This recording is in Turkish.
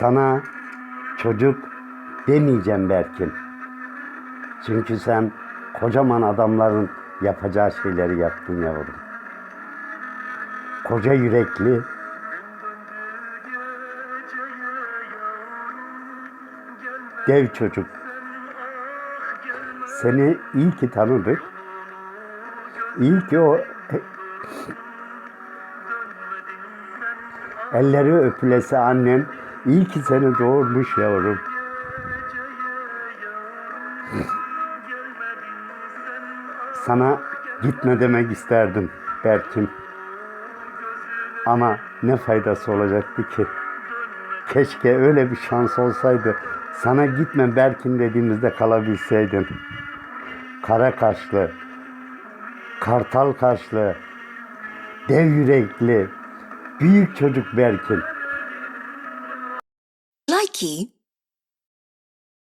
Sana çocuk demeyeceğim Berkin. Çünkü sen kocaman adamların yapacağı şeyleri yaptın yavrum. Koca yürekli, dev çocuk. Seni iyi ki tanıdık. İyi ki o elleri öpülesi annen iyi ki seni doğurmuş yavrum. Sana gitme demek isterdim Berkin. Ama ne faydası olacaktı ki? Keşke öyle bir şans olsaydı. Sana gitme Berkin dediğimizde kalabilseydin. Kara kaşlı, kartal kaşlı, dev yürekli, büyük çocuk Berkin. Likey